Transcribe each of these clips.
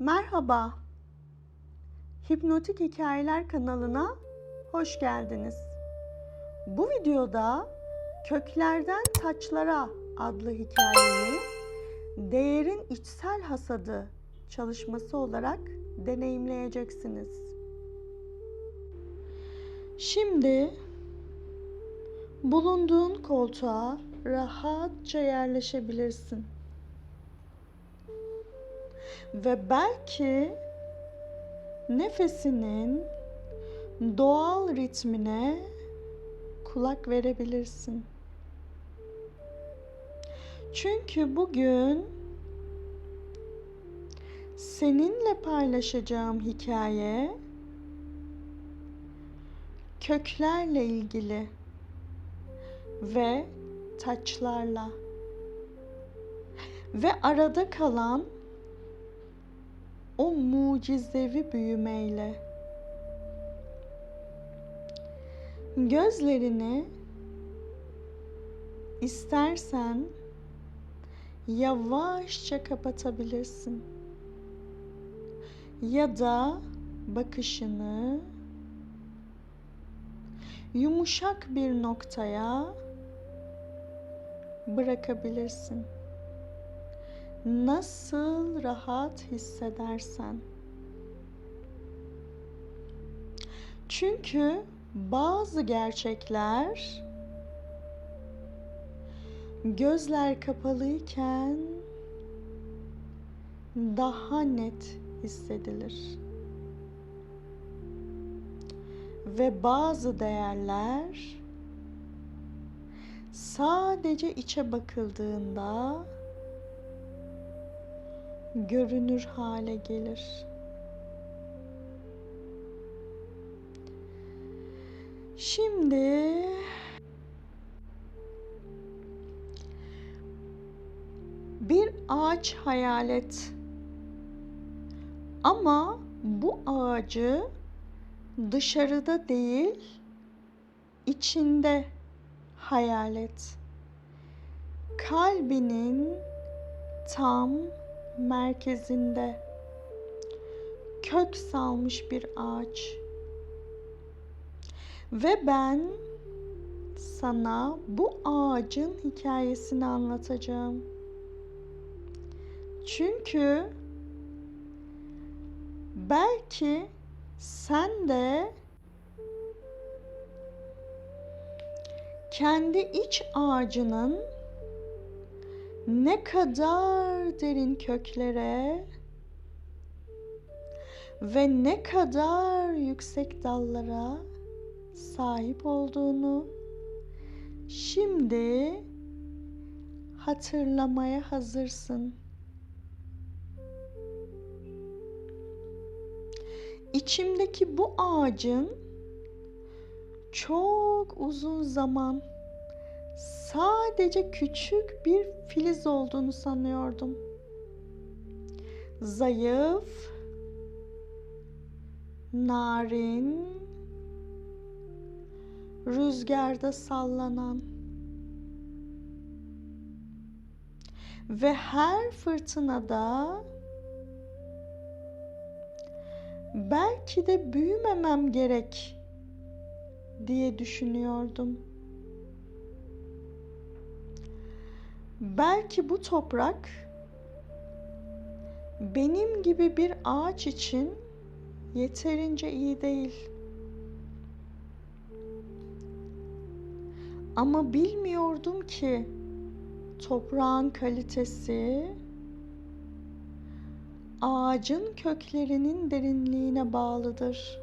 Merhaba. Hipnotik Hikayeler kanalına hoş geldiniz. Bu videoda Köklerden Taçlara adlı hikayeyi değerin içsel hasadı çalışması olarak deneyimleyeceksiniz. Şimdi bulunduğun koltuğa rahatça yerleşebilirsin. Ve belki nefesinin doğal ritmine kulak verebilirsin. Çünkü bugün seninle paylaşacağım hikaye köklerle ilgili ve taçlarla ve arada kalan o mucizevi büyümeyle gözlerini istersen yavaşça kapatabilirsin ya da bakışını yumuşak bir noktaya bırakabilirsin. Nasıl rahat hissedersen. Çünkü bazı gerçekler gözler kapalıyken daha net hissedilir. Ve bazı değerler sadece içe bakıldığında görünür hale gelir. Şimdi bir ağaç hayal et. Ama bu ağacı dışarıda değil, içinde hayal et. Kalbinin tam merkezinde kök salmış bir ağaç. Ve ben sana bu ağacın hikayesini anlatacağım. Çünkü belki sen de kendi iç ağacının ne kadar derin köklere ve ne kadar yüksek dallara sahip olduğunu şimdi hatırlamaya hazırsın. İçimdeki bu ağacın çok uzun zaman sadece küçük bir filiz olduğunu sanıyordum. Zayıf, narin, rüzgarda sallanan ve her fırtınada belki de büyümemem gerek diye düşünüyordum. Belki bu toprak benim gibi bir ağaç için yeterince iyi değil. Ama bilmiyordum ki toprağın kalitesi ağacın köklerinin derinliğine bağlıdır.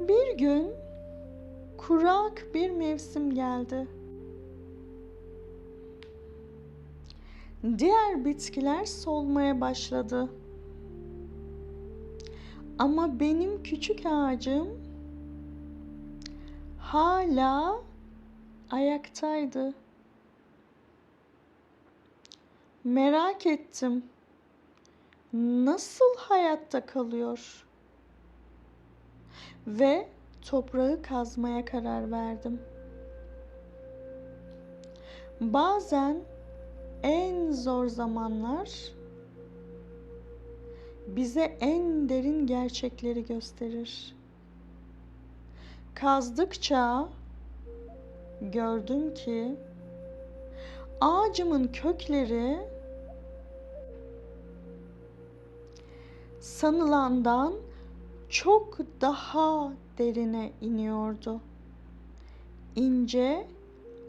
Bir gün kurak bir mevsim geldi. Diğer bitkiler solmaya başladı. Ama benim küçük ağacım hala ayaktaydı. Merak ettim. Nasıl hayatta kalıyor? Ve toprağı kazmaya karar verdim. Bazen en zor zamanlar bize en derin gerçekleri gösterir. Kazdıkça gördüm ki ağacımın kökleri sanılandan çok daha derine iniyordu. İnce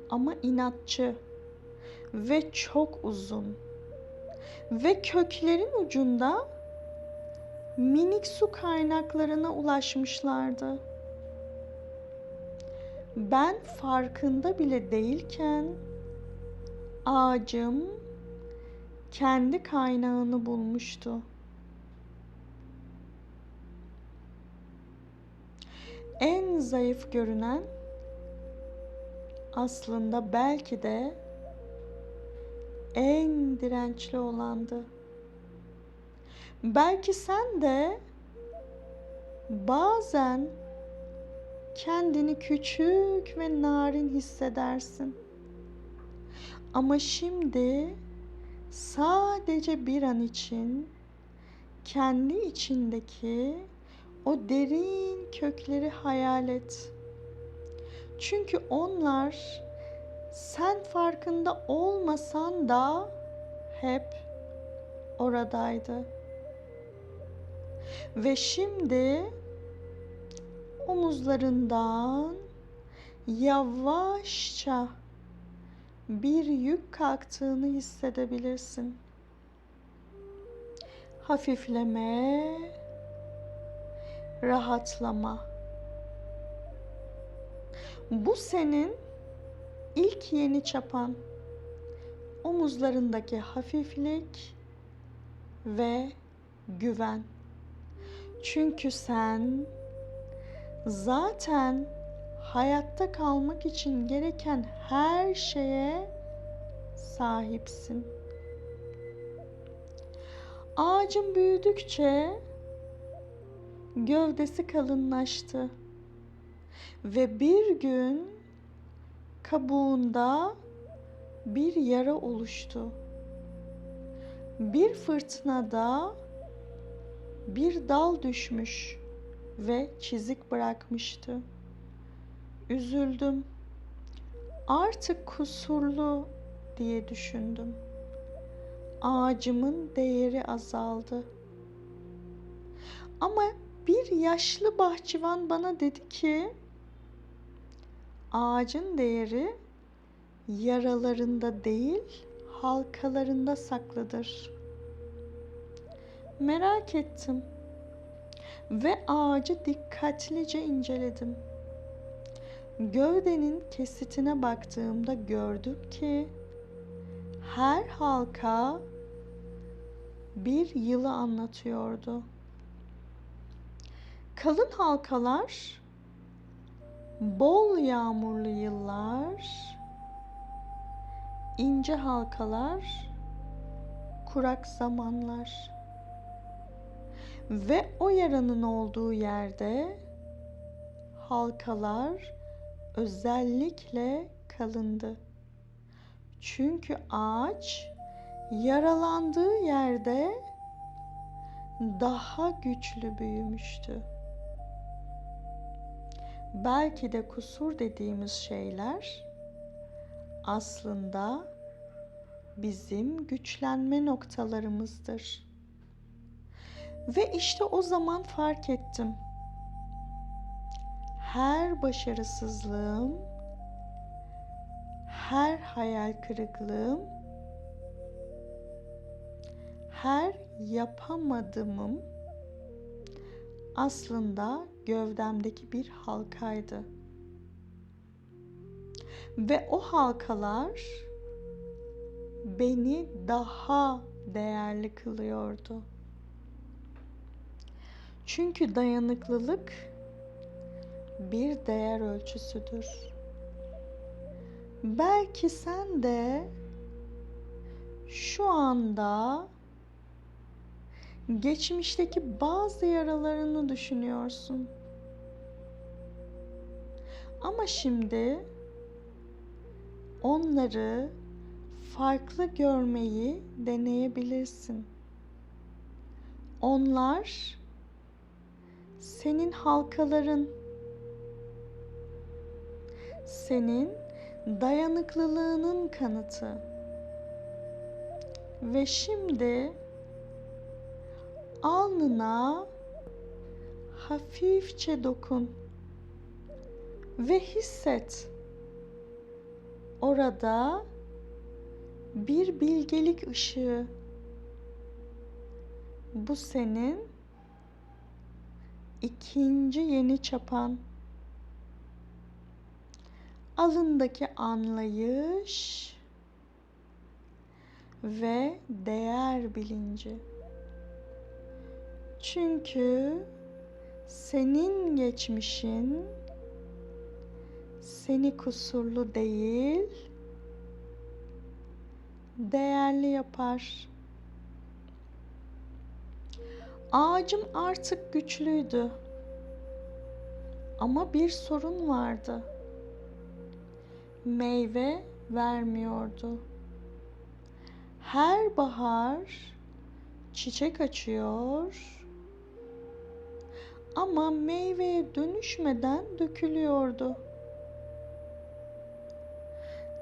ama inatçı ve çok uzun. Ve köklerin ucunda minik su kaynaklarına ulaşmışlardı. Ben farkında bile değilken ağacım kendi kaynağını bulmuştu. En zayıf görünen aslında belki de en dirençli olandı. Belki sen de bazen kendini küçük ve narin hissedersin. Ama şimdi sadece bir an için kendi içindeki o derin kökleri hayal et. Çünkü onlar sen farkında olmasan da hep oradaydı. Ve şimdi omuzlarından yavaşça bir yük kalktığını hissedebilirsin. Hafifleme, rahatlama. Bu senin ilk yeni çapan. Omuzlarındaki hafiflik ve güven. Çünkü sen zaten hayatta kalmak için gereken her şeye sahipsin. Ağacın büyüdükçe gövdesi kalınlaştı ve bir gün kabuğunda bir yara oluştu. Bir fırtınada bir dal düşmüş ve çizik bırakmıştı. Üzüldüm. Artık kusurlu diye düşündüm. Ağacımın değeri azaldı. Ama bir yaşlı bahçıvan bana dedi ki ağacın değeri yaralarında değil halkalarında saklıdır. Merak ettim ve ağacı dikkatlice inceledim. Gövdenin kesitine baktığımda gördüm ki her halka bir yılı anlatıyordu. Kalın halkalar bol yağmurlu yıllar, ince halkalar kurak zamanlar. Ve o yaranın olduğu yerde halkalar özellikle kalındı. Çünkü ağaç yaralandığı yerde daha güçlü büyümüştü. Belki de kusur dediğimiz şeyler aslında bizim güçlenme noktalarımızdır. Ve işte o zaman fark ettim. Her başarısızlığım, her hayal kırıklığım, her yapamadığımım aslında gövdemdeki bir halkaydı. Ve o halkalar beni daha değerli kılıyordu. Çünkü dayanıklılık bir değer ölçüsüdür. Belki sen de şu anda geçmişteki bazı yaralarını düşünüyorsun. Ama şimdi onları farklı görmeyi deneyebilirsin. Onlar senin halkaların, senin dayanıklılığının kanıtı. Ve şimdi alnına hafifçe dokun ve hisset. Orada bir bilgelik ışığı. Bu senin ikinci yeni çapan. Alındaki anlayış ve değer bilinci. Çünkü senin geçmişin seni kusurlu değil, değerli yapar. Ağacım artık güçlüydü. Ama bir sorun vardı. Meyve vermiyordu. Her bahar çiçek açıyor ama meyveye dönüşmeden dökülüyordu.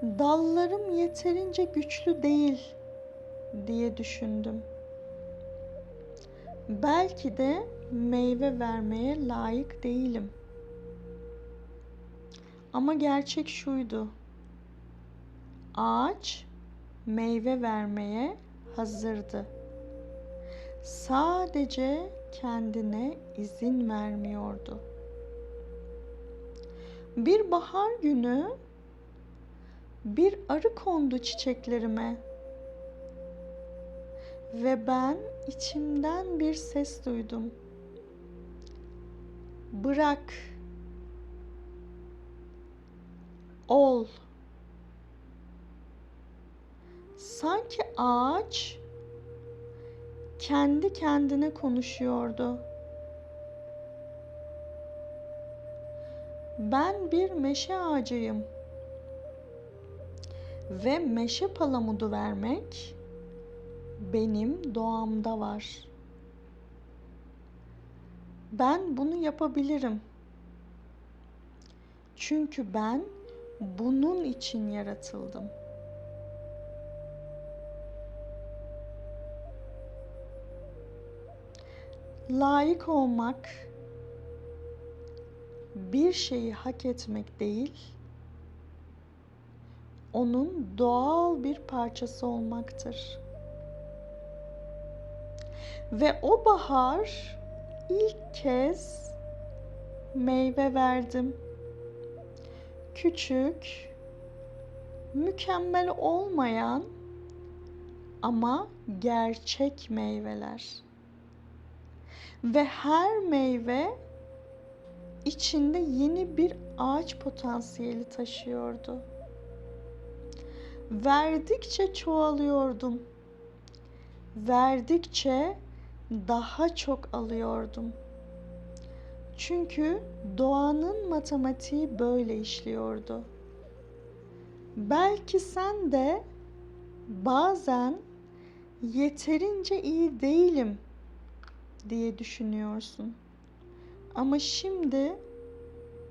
Dallarım yeterince güçlü değil diye düşündüm. Belki de meyve vermeye layık değilim. Ama gerçek şuydu. Ağaç meyve vermeye hazırdı. Sadece kendine izin vermiyordu. Bir bahar günü bir arı kondu çiçeklerime ve ben içimden bir ses duydum. Bırak. Ol. Sanki ağaç kendi kendine konuşuyordu. Ben bir meşe ağacıyım. Ve meşe palamudu vermek benim doğamda var. Ben bunu yapabilirim. Çünkü ben bunun için yaratıldım. Layık olmak bir şeyi hak etmek değil, onun doğal bir parçası olmaktır. Ve o bahar ilk kez meyve verdim. Küçük, mükemmel olmayan ama gerçek meyveler. Ve her meyve içinde yeni bir ağaç potansiyeli taşıyordu. Verdikçe çoğalıyordum. Verdikçe daha çok alıyordum. Çünkü doğanın matematiği böyle işliyordu. Belki sen de bazen yeterince iyi değilim diye düşünüyorsun. Ama şimdi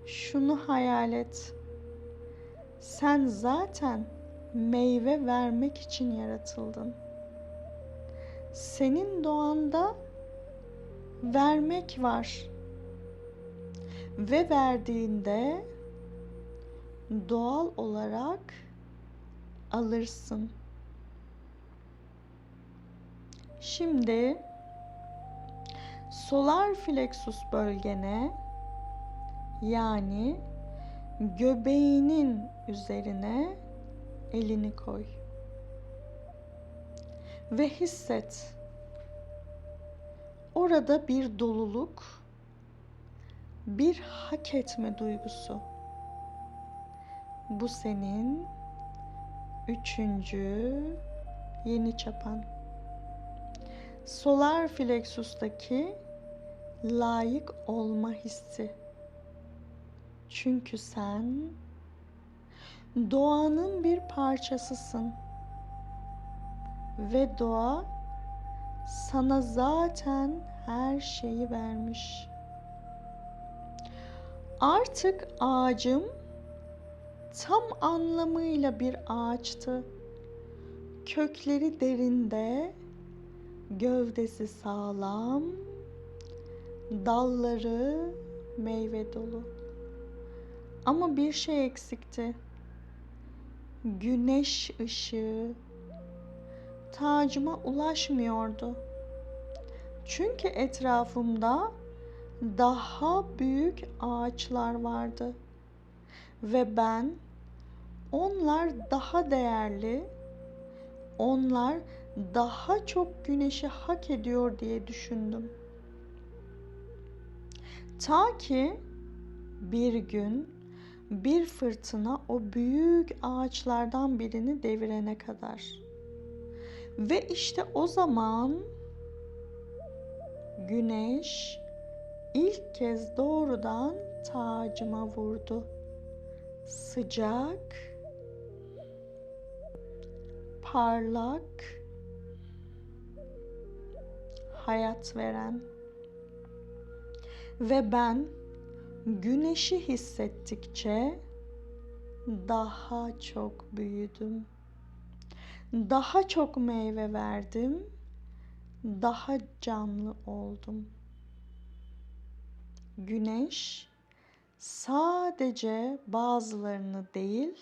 şunu hayal et. Sen zaten meyve vermek için yaratıldın. Senin doğanda vermek var. Ve verdiğinde doğal olarak alırsın. Şimdi solar plexus bölgene yani göbeğinin üzerine elini koy. Ve hisset. Orada bir doluluk, bir hak etme duygusu. Bu senin üçüncü yeni çapan. Solar plexus'taki layık olma hissi. Çünkü sen doğanın bir parçasısın. ve doğa sana zaten her şeyi vermiş. Artık ağacım tam anlamıyla bir ağaçtı. Kökleri derinde, gövdesi sağlam, dalları meyve dolu. Ama bir şey eksikti. Güneş ışığı tacıma ulaşmıyordu. Çünkü etrafımda daha büyük ağaçlar vardı ve ben onlar daha değerli, onlar daha çok güneşi hak ediyor diye düşündüm. Ta ki bir gün bir fırtına o büyük ağaçlardan birini devirene kadar. Ve işte o zaman güneş ilk kez doğrudan tacıma vurdu. Sıcak, parlak, hayat veren ve ben güneşi hissettikçe daha çok büyüdüm. Daha çok meyve verdim. Daha canlı oldum. Güneş sadece bazılarını değil,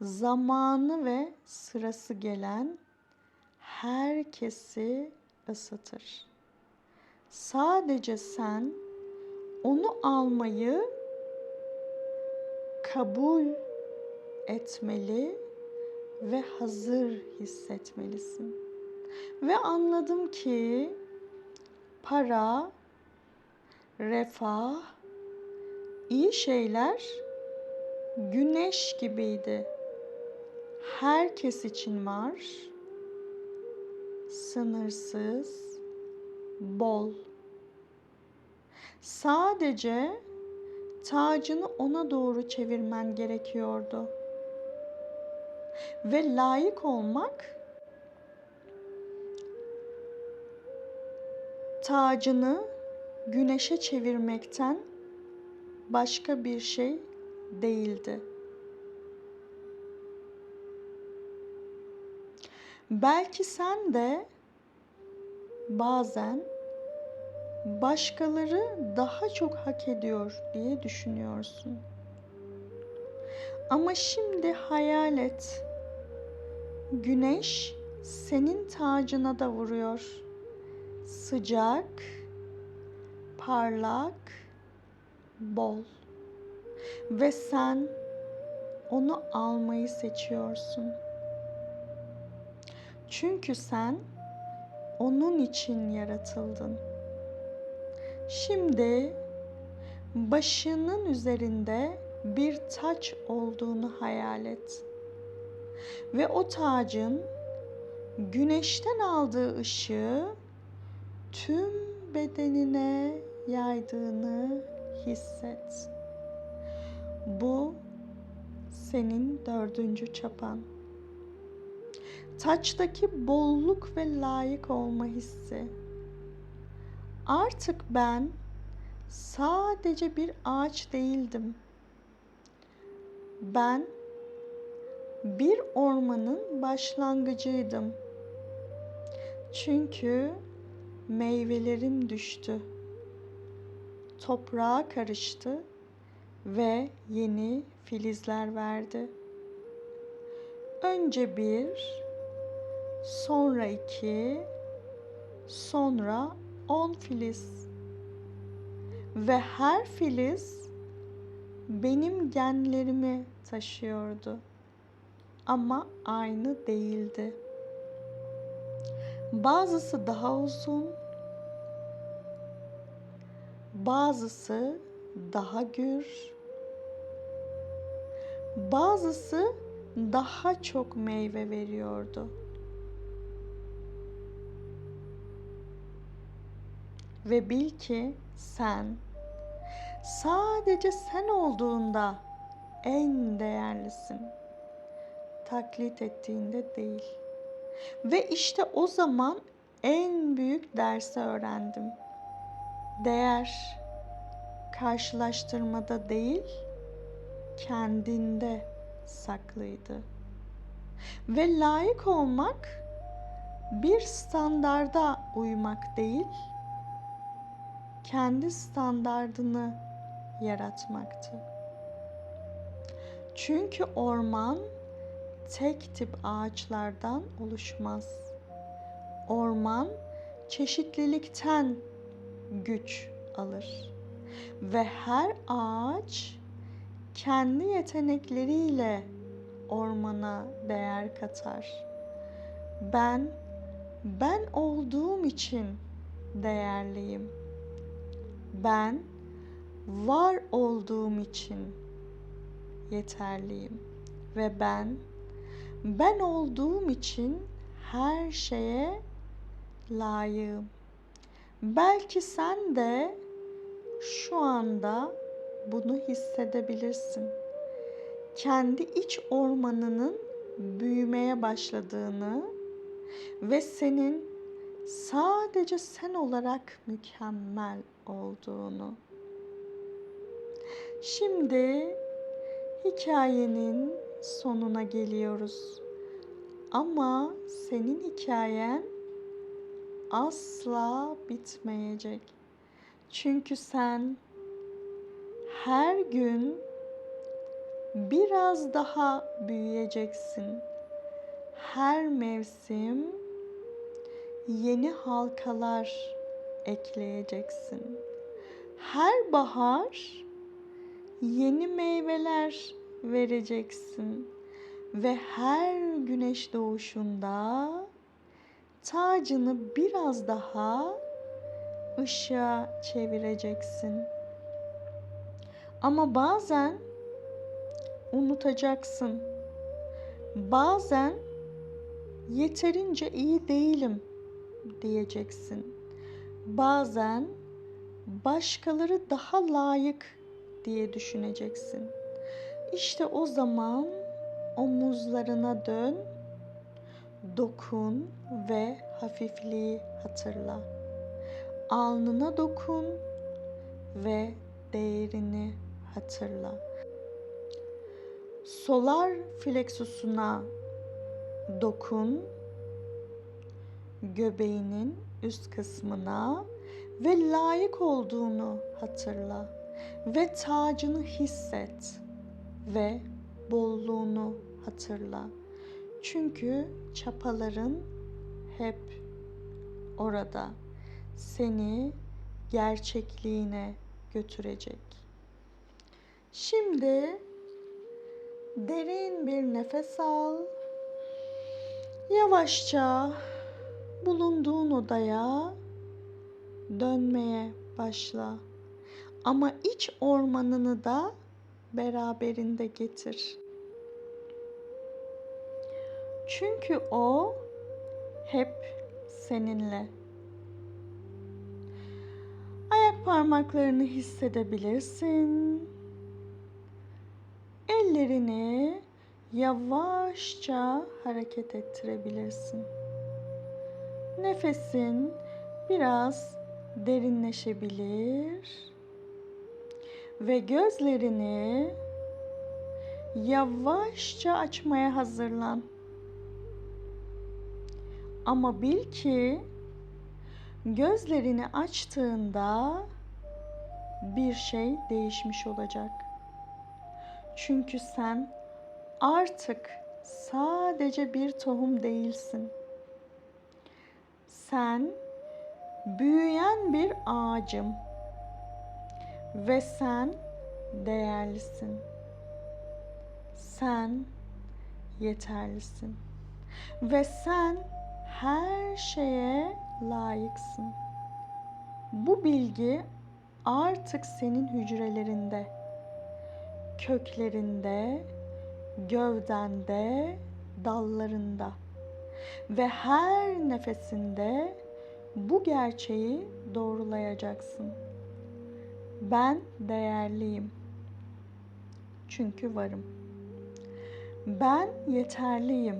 zamanı ve sırası gelen herkesi ısıtır. Sadece sen onu almayı kabul etmeli ve hazır hissetmelisin. Ve anladım ki para, refah, iyi şeyler güneş gibiydi. Herkes için var. Sınırsız, bol. Sadece tacını ona doğru çevirmen gerekiyordu. Ve layık olmak tacını güneşe çevirmekten başka bir şey değildi. Belki sen de bazen başkaları daha çok hak ediyor diye düşünüyorsun. Ama şimdi hayal et. Güneş senin tacına da vuruyor. Sıcak, parlak, bol. Ve sen onu almayı seçiyorsun. Çünkü sen onun için yaratıldın. Şimdi başının üzerinde bir taç olduğunu hayal et. Ve o tacın güneşten aldığı ışığı tüm bedenine yaydığını hisset. Bu senin dördüncü çapan. Taçtaki bolluk ve layık olma hissi. Artık ben sadece bir ağaç değildim. Ben bir ormanın başlangıcıydım. Çünkü meyvelerim düştü. Toprağa karıştı ve yeni filizler verdi. Önce bir, sonra iki, sonra on filiz. Ve her filiz benim genlerimi taşıyordu. Ama aynı değildi. Bazısı daha uzun, bazısı daha gür, bazısı daha çok meyve veriyordu. Ve bil ki sen sadece sen olduğunda en değerlisin. Taklit ettiğinde değil. Ve işte o zaman en büyük dersi öğrendim. Değer karşılaştırmada değil, kendinde saklıydı. Ve layık olmak bir standarda uymak değil, kendi standardını yaratmaktı. Çünkü orman tek tip ağaçlardan oluşmaz. Orman çeşitlilikten güç alır ve her ağaç kendi yetenekleriyle ormana değer katar. Ben ben olduğum için değerliyim. Ben var olduğum için yeterliyim ve ben ben olduğum için her şeye layığım. Belki sen de şu anda bunu hissedebilirsin. Kendi iç ormanının büyümeye başladığını ve senin sadece sen olarak mükemmel olduğunu. Şimdi hikayenin sonuna geliyoruz. Ama senin hikayen asla bitmeyecek. Çünkü sen her gün biraz daha büyüyeceksin. Her mevsim yeni halkalar ekleyeceksin. Her bahar yeni meyveler vereceksin ve her güneş doğuşunda tacını biraz daha ışığa çevireceksin. Ama bazen unutacaksın. Bazen yeterince iyi değilim diyeceksin. Bazen başkaları daha layık diye düşüneceksin. İşte o zaman omuzlarına dön, dokun ve hafifliği hatırla. Alnına dokun ve değerini hatırla. Solar flexusuna dokun, göbeğinin üst kısmına ve layık olduğunu hatırla ve tacını hisset ve bolluğunu hatırla. Çünkü çapaların hep orada seni gerçekliğine götürecek. Şimdi derin bir nefes al. Yavaşça bulunduğun odaya dönmeye başla. Ama iç ormanını da beraberinde getir. Çünkü o hep seninle. Ayak parmaklarını hissedebilirsin. Ellerini yavaşça hareket ettirebilirsin. Nefesin biraz derinleşebilir ve gözlerini yavaşça açmaya hazırlan. Ama bil ki gözlerini açtığında bir şey değişmiş olacak. Çünkü sen artık sadece bir tohum değilsin. Sen büyüyen bir ağacım ve sen değerlisin. Sen yeterlisin. Ve sen her şeye layıksın. Bu bilgi artık senin hücrelerinde, köklerinde, gövdende, dallarında ve her nefesinde bu gerçeği doğrulayacaksın. Ben değerliyim. Çünkü varım. Ben yeterliyim.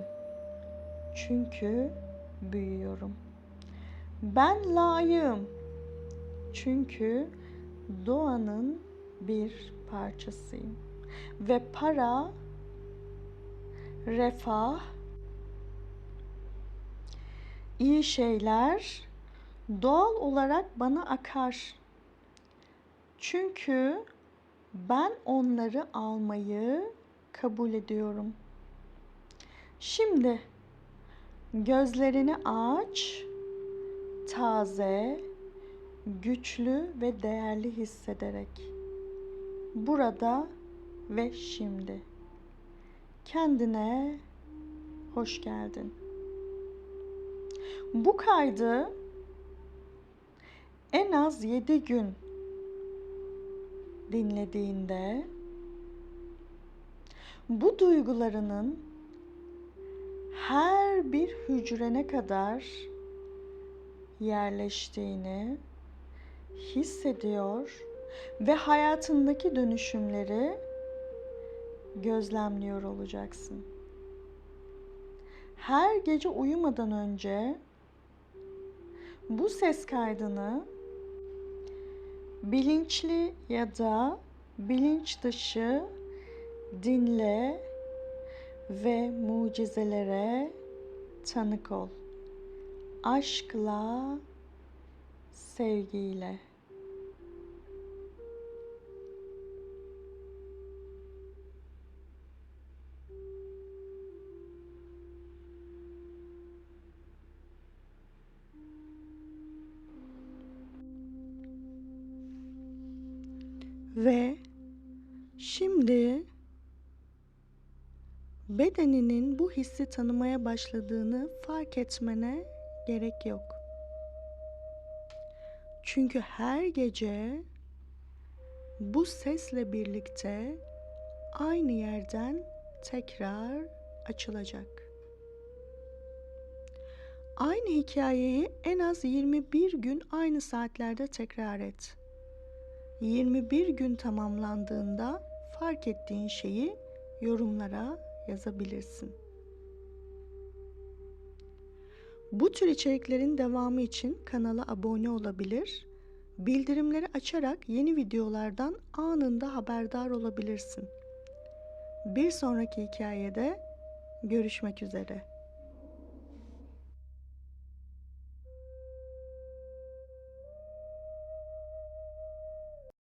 Çünkü büyüyorum. Ben layığım. Çünkü doğanın bir parçasıyım. Ve para, refah, iyi şeyler doğal olarak bana akar. Çünkü ben onları almayı kabul ediyorum. Şimdi gözlerini aç, taze, güçlü ve değerli hissederek. Burada ve şimdi. Kendine hoş geldin. Bu kaydı en az 7 gün dinlediğinde bu duygularının her bir hücrene kadar yerleştiğini hissediyor ve hayatındaki dönüşümleri gözlemliyor olacaksın. Her gece uyumadan önce bu ses kaydını bilinçli ya da bilinç dışı dinle ve mucizelere tanık ol. Aşkla, sevgiyle. Bedeninin bu hissi tanımaya başladığını fark etmene gerek yok. Çünkü her gece bu sesle birlikte aynı yerden tekrar açılacak. Aynı hikayeyi en az 21 gün aynı saatlerde tekrar et. 21 gün tamamlandığında fark ettiğin şeyi yorumlara yazabilirsin. Bu tür içeriklerin devamı için kanala abone olabilir, bildirimleri açarak yeni videolardan anında haberdar olabilirsin. Bir sonraki hikayede görüşmek üzere.